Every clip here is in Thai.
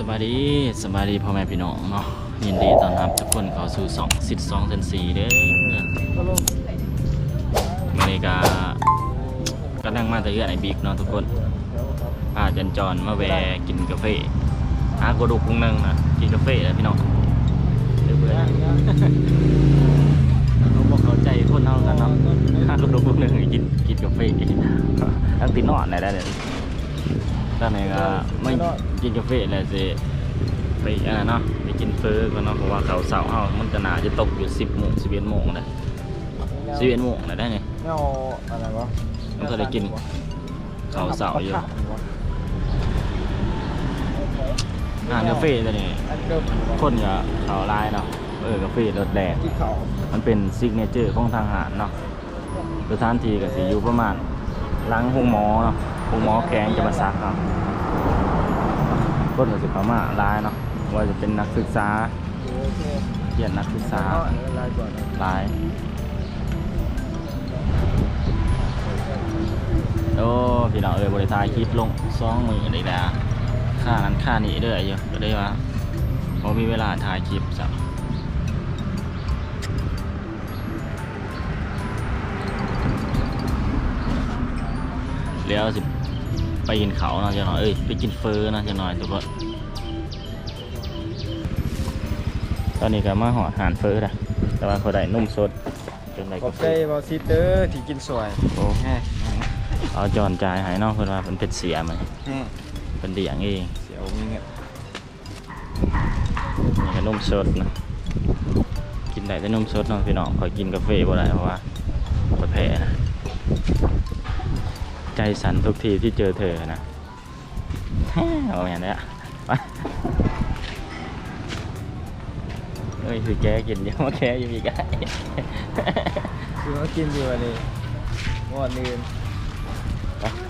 สวัสดีสวัสดีพ่อแม่พี่น้องเนาะยินดีต้อนรับทุกคนเข้าสู่สองสิบสองเซนสี่เด้อวันนี้ก็ก็นั่งมาแต่เอื้อนไอ้บิ๊กเนาะทุกคนพาจันจรมาแวะกินกาแฟหากระดูกพุงนึงนะกินกาแฟแล้วพี่น้องเดี๋ยวเบื่อเราบอกเข้าใจคนเท่ากันเนาะหากระดูกพุงนึงกินกินกาแฟทั้งตีนอนได้ได้เลย ตอนนี้ก็ไม่กินกาแฟเลยสิไปอันนั้นเนาะไปกินเฟอก็เนาะเพราะว่าเขาวเสาร์เฮามันก็น่าจะตกอยู่สิบโมงสิบเอ็ดโมงเลยสิบเอ็ดโมงเลยได้ไงไม่เอาอะไรวะมันก็ได้กินเขาวเสาร์อยู่อ่านกาแฟตัวนี้อันเดิมคนก็เขาลายเนาะเออกาแฟรสแดงที่เขามันเป็นซิกเนเจอร์ของทางอาหารเนาะสถานที่ก็สิอยู่ประมาณหลังห้องหมอเนาะ ห้องหมอแกงจะมาซักเนาะคนก็สิเข้ามาหลายเนาะว่าจะเป็นนักศึกษาเคเรียนนักศึกษาเอาอันนี้ายโอ้พี่น้องเอ้ยบริทายคลิปลงสองมือได้แล้วค่านั้นค่านี้เด้ออยู่ก็ได้ว่าพอมีเวลาถ่ายคลิปสักเลี้ยวสิ ไปกินเขาเนาะจะหน่อยเอ้ยไปกินเฟอเนาะจะหน่อยทุกคนตอนนี้ก็มาหอดหานเฟอละแต่ว่าเขาได้นุ่มสดเป็นไรขก็อบเฟใจอบอซิเตอร์ที่กินสวยโอ้เอาจอนจ่ายใหายนอกเพิ่นว่าเพิ่นเป็นเสียไหมอืมเป็นเดียงเองเสียวมีเงี้ยนี่ก็นุ่มสดนะกินได้แต่นุ่มสดเนาะพี่น้องขอยกินกาแฟบ่ได้เพราะว่าขอยแพ้นะ ใจสั่นทุกทีที่เจอเธอนะเอาอย่างนี้อะไปเฮ้ยคือแกกินเยอะมาแกอยู่อีกไอ้คือมากินอยู่อันนี้งวดนี้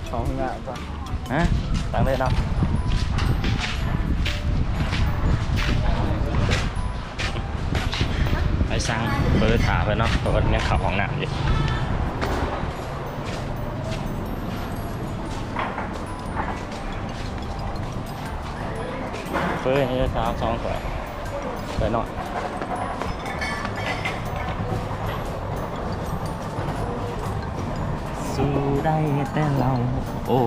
ของงะปะฮะตั้งเลยเนาะไปสั่งเบอร์ถาไปเนาะเพราะว่าเนี่ยเข่าของหนักอยู่ เฟอร์นี่จะสามสองสวยไปหน่อยสู้ได้แต่เราโอ้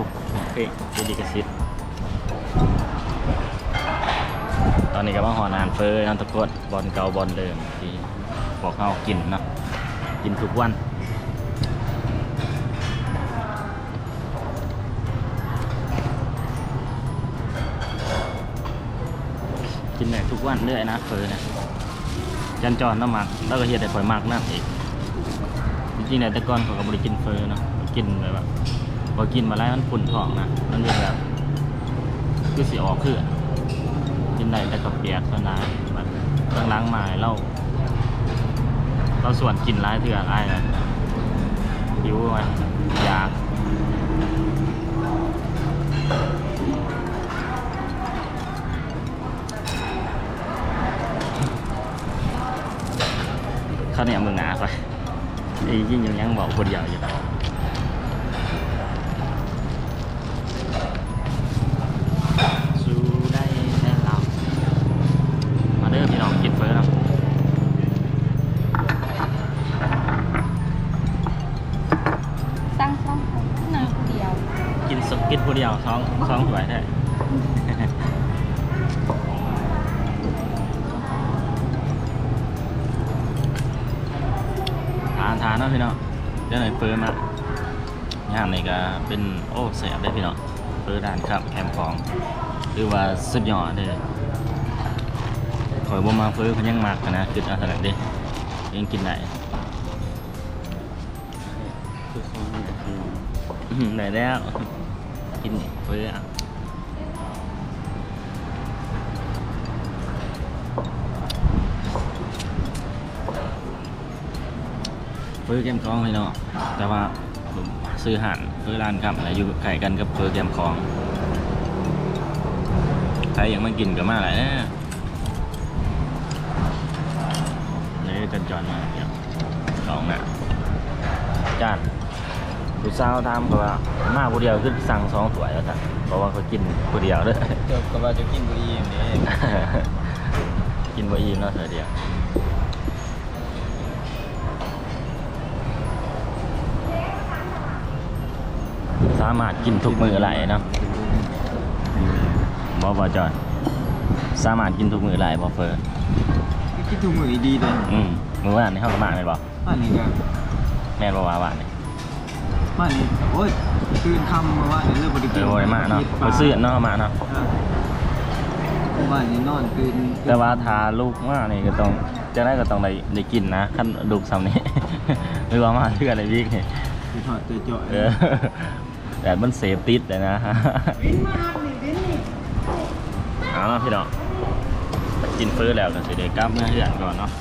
เพลงเป็นดีกระซิบตอนนี้ก็มาหอนอาหารเฟอร์น้ำตะกดบอลเก่าบอลเดิมที่บอกเขากินนะกินทุกวัน กินได้ทุกวันเรื่อยนะเฟอร์นะจันจรน้ำหมักแล้วก็เฮียแต่ปล่อยหมักน้ำอีกจริงๆแต่ก่อนเขาก็บริกินเฟอร์เนาะกินแบบพอกินมาแล้วมันฝุ่นท้องนะมันจะแบบคือสีออกคือกินได้แต่กับเปียกเท่านั้นมันต้องล้างมาให้เราเราส่วนกินร้ายเถื่อนไอ้ายนะหิวไหมอยาก ขาเนี่ยมึงหนาไปไอ้ยิ่งยังยังบอกคนเดียวอยู่ ทานทานเนาะพี่น้องเดี๋ยวไหนเฟอร์มาย่ามนี่ก็เป็นโอ้แสบได้อพี่น้องเฟอร์ด่านครับแคมป์ของหรือว่าสุดยอดเลยข่อยบ่มาเฟอร์เขายังมากนะคือเอาขนาดเด้ยังกินได้คือของงะคืออื้อหือได้แล้วกินเฟอร์อะ เฟอร์แกมคลองพี่น้องแต่ว่าผมซื้ออาหันเฟอร์ร้านครับอะไรอยู่ไก่กันกับเฟอร์แกมคลองใครยังไม่กินก็มาแหละนี่จันจอนมาเดี๋ยวสองน่ะจานผู้สาวถามเขาว่ามาผู้เดียวคือสั่งสองถ้วยแล้วจ้ะเพราะว่าเขากินผู้เดียวเด้อเจ้าก็ว่าจะกินบุรีอย่างนี้กินบ่อิ่มเนาะเธอเดียวามารถกินทุกมื้อไหลเนาะบ่บ่จอนสามารถกินทุกมื้อไหลบ่เฟอคิดถูกมือดีเลยอืมมื้อวานนี่เฮาก็มาแม่นบ่บ้านนี้ก็แม่นบ่ว่าหวานนี่บ้านนี้โอ้ยตื่นคำมาว่าเรื่องบริเอกินอบ่ได้มาเนาะบ่ซื้อเนาะเอามาเนาะบ้านนี้นอนตื่นแต่ว่าทาลูกมานี่ก็ต้องจะได้ก็ต้องได้ได้กินนะคันลูกซ้ำนี้หรือว่ามาเทื่อในวีกนี่คือถอดเจาะเออ แต่มันเสพติดเลยนะเอาเนาะพี่น้องกินเฟื้อแล้วก็สิเด็กกลับเมื่อเฮือนก่อนเนาะ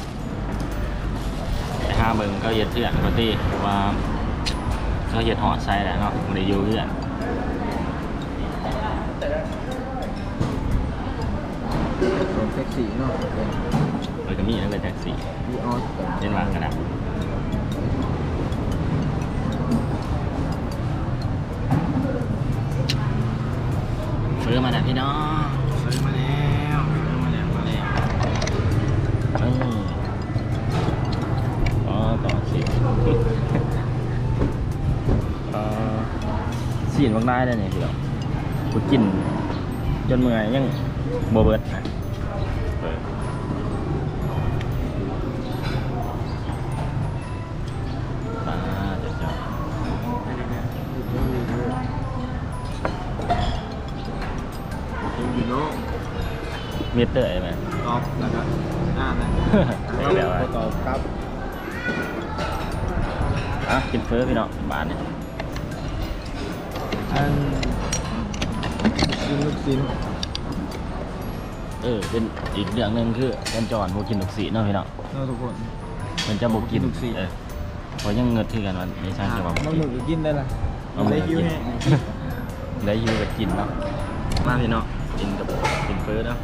ไปหาเบิ่งเขาเย็ดเฮือนก็ตีว่าเขาเย็ดหอดใส่แหละเนาะไม่ได้อยู่เฮือนส่งแท็กซี่เนาะเลยก็มีนั่นเป็นแท็กซี่มีออสเล่นวางกันนะเสีนบางได้เลยเนี่ยพี่น้องกูกิน จนเมื่อยยังโบเบิร์ดนะเปิดตาจะจอยูโน่มีเตอร์ไหมตอบแล้วก็หน้านะไม่แล้วตอบครับอะกินเฟ้อพี่น้องบาทเนี่ย อันกินลูกชิ้นเออเป็นอีกเรื่องหนึ่งคือกันจอนพวกกินลูกสีเนาะพี่น้องเนาะทุกคน มันจะบอกกินลูกศิษย์ เออเพราะยังเงินที่กันวันนี้ช่างจะบอกน้องหมึกก็กินได้ละน้องหมึได้กก็คิวกินแห้งได้อยูกับกินเนาะมาพี่น้องกินกับกินเฟ้อเนาะ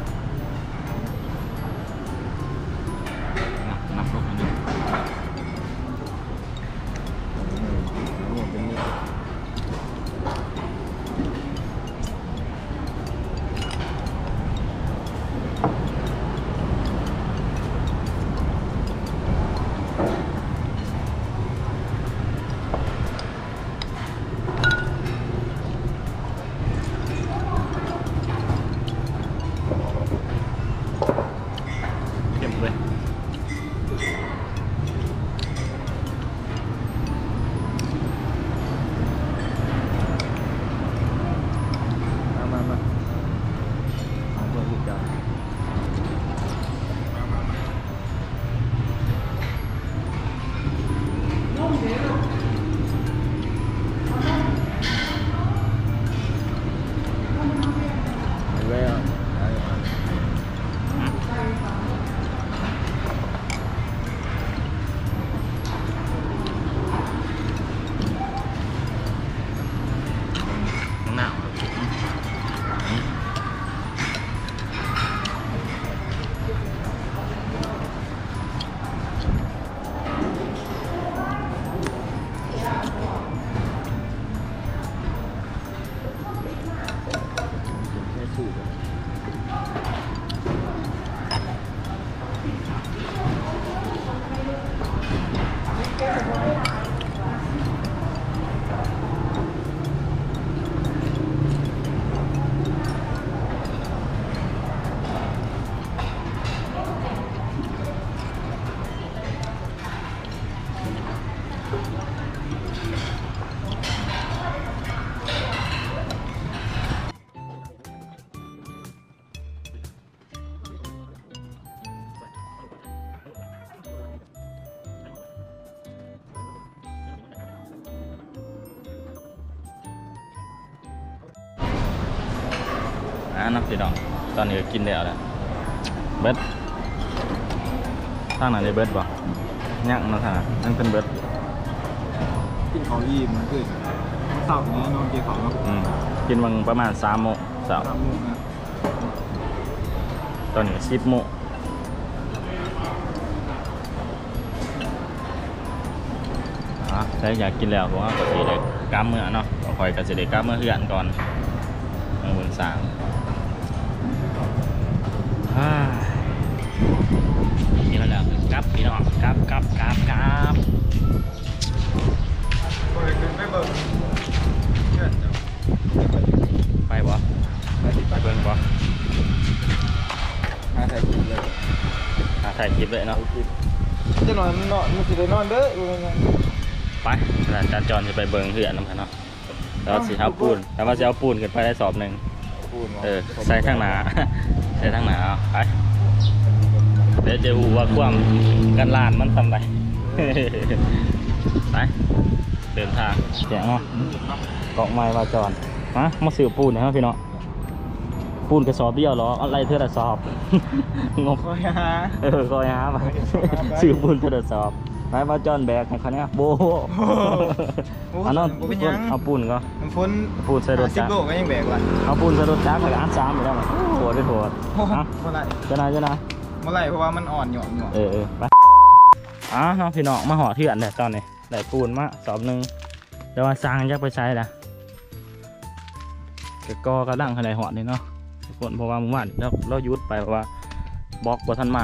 นับพี่น้อง ตอนนี้ก็กินแล้วแหละเบิร์ดทางไหนได้เบิร์ดบ่ยังเนาะทางนั้นนั่นเป็นเบิร์ดกินของยีมมันคือมันเสาร์นี้นอนกินของเนาะอืมกินวังประมาณสามโมงสามสามโมงนะตอนนี้สิบโมงอะใครอยากกินแล้วผมว่าก็สีเลยกล้ามเมื่อเนาะก็คอยกับเสได็กล้ามเมื่อเฮือนก่อนเมืองเมืองสางอ่า นี่แล้วแหละกลับพี่น้องกลับกลับกลับกลับไปบ่ไปเบิ่งบ่หาถ่ายคลิปเลยหาถ่ายคลิปเลยเนาะจะนอนนอนมันสิได้นอนเด้อยู่ไงไปอาจารย์จอนจะไปเบิ่งเฮือนนำกันเนาะแล้วสิเอาปูนแต่ว่าจะเอาปูนขึ้นไปได้สอบหนึ่งเออใส่ข้างหน้า ใส่ข้างหน้าเอาไปเดี๋ยวจะหูว่าความกันลานมันทำไรไปเดินทางเสียงเนาะเกาะไม้มาจอนฮะมาสื่อปูนนะครับพี่เนาะปูนกระสอบเดียวเหรออะไรเท่าไรสอบงงคอยหาเออคอยหามาสื่อปูนเท่าไรสอบ ไปมาจอนแบกให้เขาเนี่ยโบอันนั้นบ่เป็นหยังเอาปูนก็มันฝนปูนใส่รถสิบจักรโลก็ยังแบกว่ะเอาปูนใส่รถจักรแล้วก็อัดสามไปแล้วมันโหดเลยโหดโอ้โหฮะบ่ไหลเจะนายจะนายบ่ไหลเพราะว่ามันอ่อนหย่อนหย่อนเออเออไปอ๋อน้องพี่น้องมาหอเถื่อนเนี่ยตอนนี้ได้ปูนมาสอบหนึ่งแต่ว่าสร้างยักไปใช้นะก็กอกระดังขนาดหอดนี่เนาะทุกคนเพราะว่าเมื่อวานเราเราหยุดไปเพราะว่าบล็อกบ่ทันมา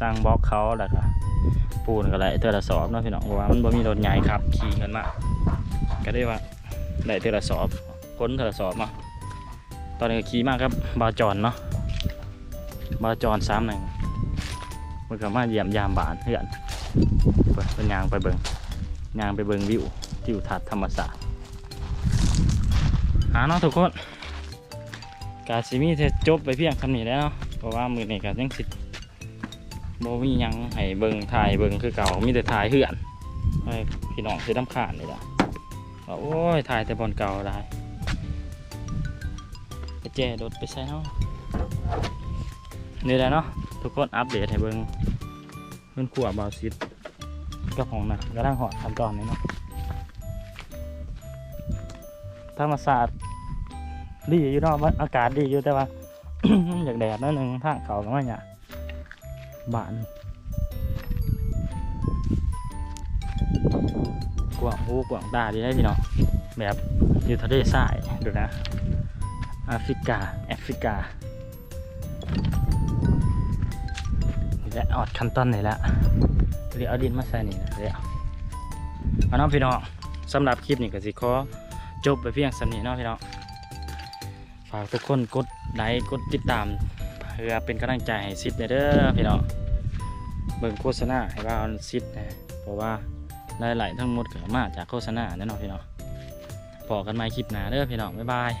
สร้างบล็อกเขาแล้วก็ ปูนก็ได้เทอละสอบเนาะพี่น้องเพราะว่ามันบ่มีรถใหญ่ครับขี่กันมาก็ได้ว่าได้เทอละสอบพ้นเทอละสอบมาตอนนี้ก็ขี่มากครับบาจอนเนาะบาจอนสามหนึ่งมันก็มาเยี่ยมยามบานเพื่อนไปเป็นยางไปเบิงยางไปเบิงวิวทิวทัศน์ธรรมศาสตร์หาเนาะทุกคนกาซิมีเทจบไปเพียงคำนี้แล้วเนาะเพราะว่ามือนี้ก็ยังสิ โบมียังให้เบิงถ่ายเบิงคือเก่ามีแต่ถ่ายเหือนให้พี่น้องคือน้ำขาดนี่แหละว่าโอ้ยถ่ายแต่บอลเก่าได้แจ้รถไปใช้เนาะนี่แหละเนาะทุกคนอัปเดตให้เบิงเพื่อนขวบาวซิดก็ของหนักกระทั่งหอดขั้นตอนนี้เนาะธรรมศาสตร์ดีอยู่เนาะว่าอากาศดีอยู่แต่ว่า อยากแดดนิดนึงทางเขาก็ไม่เนี่ย บานกว่างหูกว่างตาดีได้พี่เนาะแบบอยู่ทะเลทรายดูนะแอฟริกาแอฟริกานี่และออดขั้นตอนนี่ละเดี๋ยวเอาดินมาใส่นี่นะเดี๋ยวเอาน้องพี่น้องสำหรับคลิปนี้ก็สิขอจบไปเพียงสำนี้เนาะพี่น้องฝากทุกคนกดไลค์กดติดตาม เพื่อเป็นกำลังใจให้ซิดเด้อพี่น้องเบิ่งโฆษณาให้ว่าเอาซิดนะเพราะว่ารายไหลทั้งหมดเกิดมาจากโฆษณาแน่นอนพี่น้องพอกันไหม่คลิปหน้าเด้อพี่น้องบ๊ายบาย